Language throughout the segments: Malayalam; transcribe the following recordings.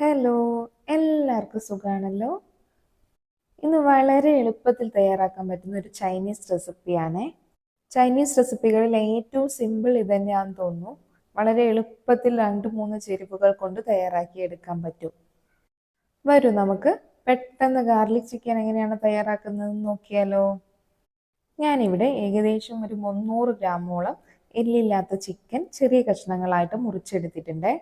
ഹലോ എല്ലാവർക്കും സുഖമാണല്ലോ ഇന്ന് വളരെ എളുപ്പത്തിൽ തയ്യാറാക്കാൻ പറ്റുന്ന ഒരു ചൈനീസ് റെസിപ്പിയാണ്. ചൈനീസ് റെസിപ്പികളിൽ ഏറ്റവും സിമ്പിൾ ഇത് തന്നെയാണെന്ന് തോന്നുന്നു. വളരെ എളുപ്പത്തിൽ രണ്ട് മൂന്ന് ചേരുവകൾ കൊണ്ട് തയ്യാറാക്കി എടുക്കാൻ പറ്റും. വരൂ നമുക്ക്. പെട്ടെന്ന് ഗാർലിക് ചിക്കൻ എങ്ങനെയാണ് തയ്യാറാക്കുന്നതെന്ന് നോക്കിയാലോ. ഞാനിവിടെ ഏകദേശം ഒരു മുന്നൂറ് ഗ്രാമോളം എല്ലില്ലാത്ത ചിക്കൻ ചെറിയ കഷ്ണങ്ങളായിട്ട് മുറിച്ചെടുത്തിട്ടുണ്ട്.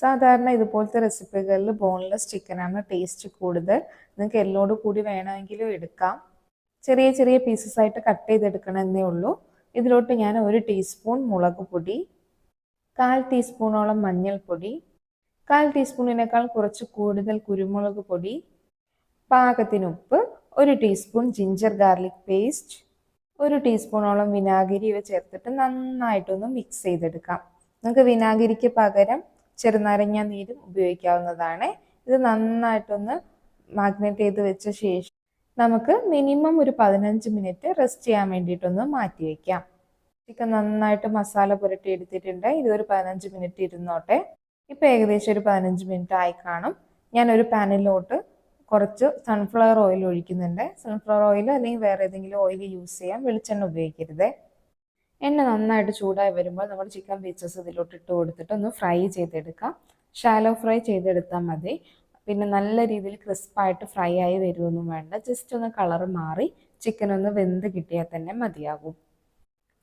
സാധാരണ ഇതുപോലത്തെ റെസിപ്പികളിൽ ബോൺലെസ് ചിക്കനാണ് ടേസ്റ്റ് കൂടുതൽ. നിങ്ങൾക്ക് എല്ലോട് കൂടി വേണമെങ്കിലും എടുക്കാം. ചെറിയ ചെറിയ പീസസ് ആയിട്ട് കട്ട് ചെയ്തെടുക്കണമെന്നേ ഉള്ളൂ. ഇതിലോട്ട് ഞാൻ ഒരു ടീസ്പൂൺ മുളക് പൊടി കാൽ ടീസ്പൂണോളം മഞ്ഞൾപ്പൊടി കാൽ ടീസ്പൂണിനേക്കാൾ കുറച്ച് കൂടുതൽ കുരുമുളക് പൊടി പാകത്തിന് ഉപ്പ് ഒരു ടീസ്പൂൺ ജിഞ്ചർ ഗാർലിക് പേസ്റ്റ് ഒരു ടീസ്പൂണോളം വിനാഗിരി ഇവ ചേർത്തിട്ട് നന്നായിട്ടൊന്ന് മിക്സ് ചെയ്തെടുക്കാം. നിങ്ങൾക്ക് വിനാഗിരിക്ക് പകരം ചെറുനാരങ്ങ നീരും ഉപയോഗിക്കാവുന്നതാണ്. ഇത് നന്നായിട്ടൊന്ന് മാഗ്നേറ്റ് ചെയ്ത് വെച്ച ശേഷം നമുക്ക് മിനിമം ഒരു പതിനഞ്ച് മിനിറ്റ് റെസ്റ്റ് ചെയ്യാൻ വേണ്ടിയിട്ടൊന്ന് മാറ്റി വയ്ക്കാം ചിക്കൻ നന്നായിട്ട് മസാല പുരട്ടി എടുത്തിട്ടുണ്ട്. ഇത് ഒരു പതിനഞ്ച് മിനിറ്റ് ഇരുന്നോട്ടെ. ഇപ്പം ഏകദേശം ഒരു പതിനഞ്ച് മിനിറ്റ് ആയി കാണും. ഞാൻ ഒരു പാനിലോട്ട് കുറച്ച് സൺഫ്ലവർ ഓയിൽ ഒഴിക്കുന്നുണ്ട്. സൺഫ്ലവർ ഓയിൽ അല്ലെങ്കിൽ വേറെ ഏതെങ്കിലും ഓയിൽ യൂസ് ചെയ്യാം വെളിച്ചെണ്ണ ഉപയോഗിക്കരുത്. എണ്ണ നന്നായിട്ട് ചൂടായി വരുമ്പോൾ നമ്മൾ ചിക്കൻ പീസസ് ഇതിലോട്ട് ഇട്ട് കൊടുത്തിട്ട് ഒന്ന് ഫ്രൈ ചെയ്തെടുക്കാം. ഷാലോ ഫ്രൈ ചെയ്തെടുത്താൽ മതി. പിന്നെ നല്ല രീതിയിൽ ക്രിസ്പായിട്ട് ഫ്രൈ ആയി വരുമൊന്നും വേണ്ട. ജസ്റ്റ് ഒന്ന് കളർ മാറി ചിക്കൻ ഒന്ന് വെന്ത് കിട്ടിയാൽ തന്നെ മതിയാകും.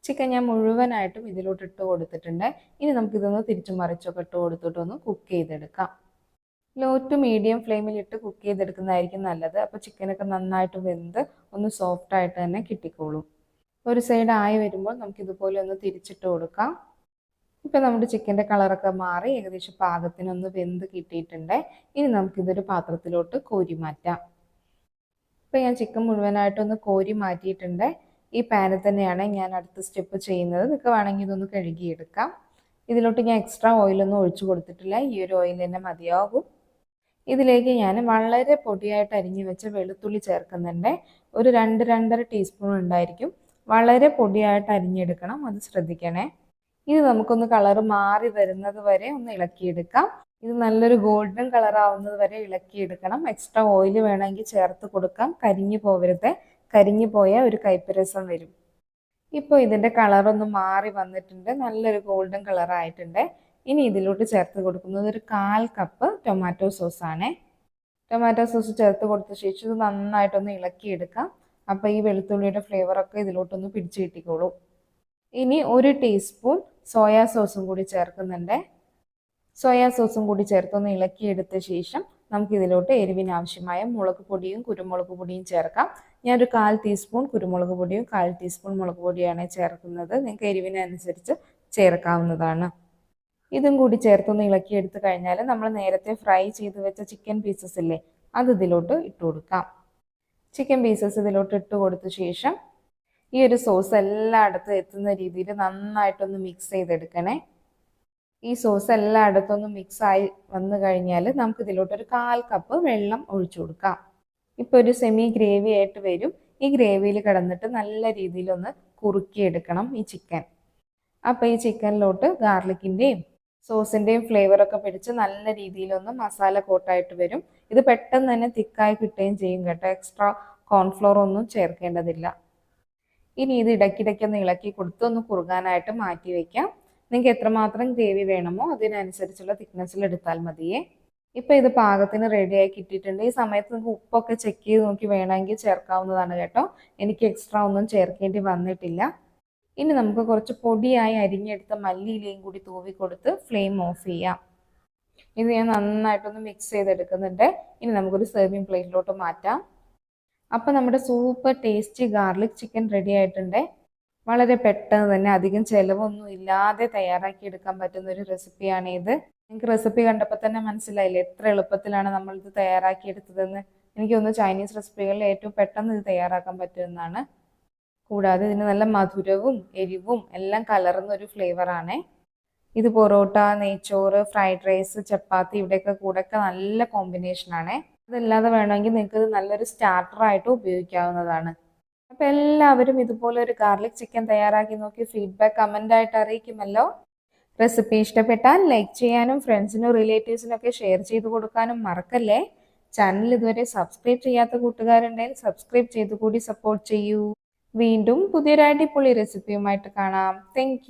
ചിക്കൻ ഞാൻ മുഴുവനായിട്ടും ഇതിലോട്ട് ഇട്ട് കൊടുത്തിട്ടുണ്ട്. ഇനി നമുക്കിതൊന്ന് തിരിച്ചു മറിച്ചൊക്കെ ഇട്ട് കൊടുത്തിട്ട് ഒന്ന് കുക്ക് ചെയ്തെടുക്കാം. ലോ ടു മീഡിയം ഫ്ലെയിമിൽ ഇട്ട് കുക്ക് ചെയ്തെടുക്കുന്നതായിരിക്കും നല്ലത്. അപ്പോൾ ചിക്കനൊക്കെ നന്നായിട്ട് വെന്ത് ഒന്ന് സോഫ്റ്റ് ആയിട്ട് തന്നെ കിട്ടിക്കോളും. ഒരു സൈഡ് ആയി വരുമ്പോൾ നമുക്ക് ഇതുപോലെ ഒന്ന് തിരിച്ചിട്ട് കൊടുക്കാം. ഇപ്പം നമ്മുടെ ചിക്കന്റെ കളറൊക്കെ മാറി ഏകദേശം പാകത്തിനൊന്ന് വെന്ത് കിട്ടിയിട്ടുണ്ട്. ഇനി നമുക്കിതൊരു പാത്രത്തിലോട്ട് കോരി മാറ്റാം. ഇപ്പം ഞാൻ ചിക്കൻ മുഴുവനായിട്ടൊന്ന് കോരി മാറ്റിയിട്ടുണ്ട്. ഈ പാനിൽ തന്നെയാണ് ഞാൻ അടുത്ത സ്റ്റെപ്പ് ചെയ്യുന്നത്. നിങ്ങൾക്ക് വേണമെങ്കിൽ ഇതൊന്ന് കഴുകിയെടുക്കാം. ഇതിലോട്ട് ഞാൻ എക്സ്ട്രാ ഓയിലൊന്നും ഒഴിച്ചു കൊടുത്തിട്ടില്ല. ഈ ഒരു ഓയിൽ തന്നെ മതിയാകും. ഇതിലേക്ക് ഞാൻ വളരെ പൊടിയായിട്ട് അരിഞ്ഞു വെച്ച വെളുത്തുള്ളി ചേർക്കുന്നുണ്ട്. ഒരു രണ്ട് രണ്ടര ടീസ്പൂൺ ഉണ്ടായിരിക്കും. വളരെ പൊടിയായിട്ട് അരിഞ്ഞെടുക്കണം. അത് ശ്രദ്ധിക്കണേ. ഇത് നമുക്കൊന്ന് കളർ മാറി വരുന്നത് വരെ ഒന്ന് ഇളക്കിയെടുക്കാം. ഇത് നല്ലൊരു ഗോൾഡൻ കളർ ആവുന്നത് വരെ ഇളക്കിയെടുക്കണം. എക്സ്ട്രാ ഓയിൽ വേണമെങ്കിൽ ചേർത്ത് കൊടുക്കാം. കരിഞ്ഞു പോവരുത്. കരിഞ്ഞു പോയാൽ ഒരു കൈപ്പരസം വരും. ഇപ്പോൾ ഇതിന്റെ കളറൊന്ന് മാറി വന്നിട്ടുണ്ട്. നല്ലൊരു ഗോൾഡൻ കളർ ആയിട്ടുണ്ട്. ഇനി ഇതിലോട്ട് ചേർത്ത് കൊടുക്കുന്നത് ഒരു കാൽ കപ്പ് ടൊമാറ്റോ സോസാണ് ടൊമാറ്റോ സോസ് ചേർത്ത് കൊടുത്ത ശേഷം ഇത് നന്നായിട്ടൊന്ന് ഇളക്കിയെടുക്കാം. അപ്പോൾ ഈ വെളുത്തുള്ളിയുടെ ഫ്ലേവറൊക്കെ ഇതിലോട്ടൊന്ന് പിടിച്ചു കിട്ടിക്കോളൂ. ഇനി ഒരു ടീസ്പൂൺ സോയാ സോസും കൂടി ചേർക്കുന്നുണ്ട്. സോയാ സോസും കൂടി ചേർത്തൊന്ന് ഇളക്കിയെടുത്ത ശേഷം നമുക്ക് ഇതിലോട്ട് എരിവിന് ആവശ്യമായ മുളക് പൊടിയും കുരുമുളക് പൊടിയും ചേർക്കാം. ഞാനൊരു കാൽ ടീസ്പൂൺ കുരുമുളക് പൊടിയും കാൽ ടീസ്പൂൺ മുളക് പൊടിയാണ് ചേർക്കുന്നത്. നിങ്ങൾക്ക് എരിവിനനുസരിച്ച് ചേർക്കാവുന്നതാണ്. ഇതും കൂടി ചേർത്തൊന്ന് ഇളക്കിയെടുത്ത് കഴിഞ്ഞാൽ നമ്മൾ നേരത്തെ ഫ്രൈ ചെയ്ത് വെച്ച ചിക്കൻ പീസസ് ഇല്ലേ അത് ഇതിലോട്ട് ഇട്ട് കൊടുക്കാം ചിക്കൻ പീസസ് ഇതിലോട്ട് ഇട്ട് കൊടുത്ത ശേഷം ഈ ഒരു സോസ് എല്ലായിടത്തും എത്തുന്ന രീതിയിൽ നന്നായിട്ടൊന്ന് മിക്സ് ചെയ്തെടുക്കണേ. ഈ സോസ് എല്ലായിടത്തൊന്ന് മിക്സ് ആയി വന്നു കഴിഞ്ഞാൽ നമുക്ക് ഇതിലോട്ട് ഒരു കാൽ കപ്പ് വെള്ളം ഒഴിച്ചു കൊടുക്കാം. ഇപ്പോൾ ഒരു സെമി ഗ്രേവി ആയിട്ട് വരും. ഈ ഗ്രേവിയിൽ കിടന്നിട്ട് നല്ല രീതിയിലൊന്ന് കുറുക്കിയെടുക്കണം ഈ ചിക്കൻ അപ്പോൾ ഈ ചിക്കനിലോട്ട് ഗാർലിക്കിന്റെയും സോസിന്റെയും ഫ്ലേവറൊക്കെ പിടിച്ച് നല്ല രീതിയിലൊന്ന് മസാല കോട്ടായിട്ട് വരും. ഇത് പെട്ടെന്ന് തന്നെ തിക്കായി കിട്ടുകയും ചെയ്യും കേട്ടോ. എക്സ്ട്രാ കോൺഫ്ലോർ ഒന്നും ചേർക്കേണ്ടതില്ല. ഇനി ഇത് ഇടയ്ക്കിടയ്ക്ക് ഒന്ന് ഇളക്കി കൊടുത്ത് ഒന്ന് കുറുകാനായിട്ട് മാറ്റി വയ്ക്കാം നിങ്ങൾക്ക് എത്രമാത്രം ഗ്രേവി വേണമോ അതിനനുസരിച്ചുള്ള തിക്നെസ്സിൽ എടുത്താൽ മതിയേ. ഇപ്പൊ ഇത് പാകത്തിന് റെഡിയായി കിട്ടിയിട്ടുണ്ട്. ഈ സമയത്ത് നിങ്ങൾക്ക് ഉപ്പൊക്കെ ചെക്ക് ചെയ്ത് നോക്കി വേണമെങ്കിൽ ചേർക്കാവുന്നതാണ് കേട്ടോ. എനിക്ക് എക്സ്ട്രാ ഒന്നും ചേർക്കേണ്ടി വന്നിട്ടില്ല. ഇനി നമുക്ക് കുറച്ച് പൊടിയായി അരിഞ്ഞെടുത്ത മല്ലിയിലയും കൂടി തൂവി കൊടുത്ത് ഫ്ലെയിം ഓഫ് ചെയ്യാം. ഇത് ഞാൻ നന്നായിട്ടൊന്ന് മിക്സ് ചെയ്തെടുക്കുന്നുണ്ട്. ഇനി നമുക്കൊരു സെർവിങ് പ്ലേറ്റിലോട്ട് മാറ്റാം. അപ്പം നമ്മുടെ super tasty garlic chicken ready ആയിട്ടുണ്ട്. വളരെ പെട്ടെന്ന് തന്നെ അധികം ചിലവൊന്നും ഇല്ലാതെ തയ്യാറാക്കി എടുക്കാൻ പറ്റുന്ന ഒരു റെസിപ്പിയാണ് ഇത്. എനിക്ക് റെസിപ്പി കണ്ടപ്പോൾ തന്നെ മനസ്സിലായില്ലേ? എത്ര എളുപ്പത്തിലാണ് നമ്മൾ ഇത് തയ്യാറാക്കി എടുത്തതെന്ന്. എനിക്കൊന്ന് ചൈനീസ് റെസിപ്പികളിൽ ഏറ്റവും പെട്ടെന്ന് ഇത് തയ്യാറാക്കാൻ പറ്റുമെന്നാണ്. കൂടാതെ ഇതിന് നല്ല മധുരവും എരിവും എല്ലാം കലർന്ന ഒരു ഫ്ലേവറാണ് ഇത് പൊറോട്ട നെയ്ച്ചോറ് ഫ്രൈഡ് റൈസ് ചപ്പാത്തി ഇവിടെയൊക്കെ കൂടെയൊക്കെ നല്ല കോമ്പിനേഷനാണ് അതല്ലാതെ വേണമെങ്കിൽ നിങ്ങൾക്ക് ഇത് നല്ലൊരു സ്റ്റാർട്ടറായിട്ട് ഉപയോഗിക്കാവുന്നതാണ്. അപ്പോൾ എല്ലാവരും ഇതുപോലെ ഒരു ഗാർലിക് ചിക്കൻ തയ്യാറാക്കി നോക്കി ഫീഡ്ബാക്ക് കമന്റായിട്ട് അറിയിക്കുമല്ലോ. റെസിപ്പി ഇഷ്ടപ്പെട്ടാൽ ലൈക്ക് ചെയ്യാനും ഫ്രണ്ട്സിനും റിലേറ്റീവ്സിനും ഒക്കെ ഷെയർ ചെയ്ത് കൊടുക്കാനും മറക്കല്ലേ. ചാനൽ ഇതുവരെ സബ്സ്ക്രൈബ് ചെയ്യാത്ത കൂട്ടുകാരുണ്ടെങ്കിൽ സബ്സ്ക്രൈബ് ചെയ്ത് കൂടി സപ്പോർട്ട് ചെയ്യൂ. വീണ്ടും പുതിയൊരു അടിപൊളി റെസിപ്പിയുമായിട്ട് കാണാം. താങ്ക്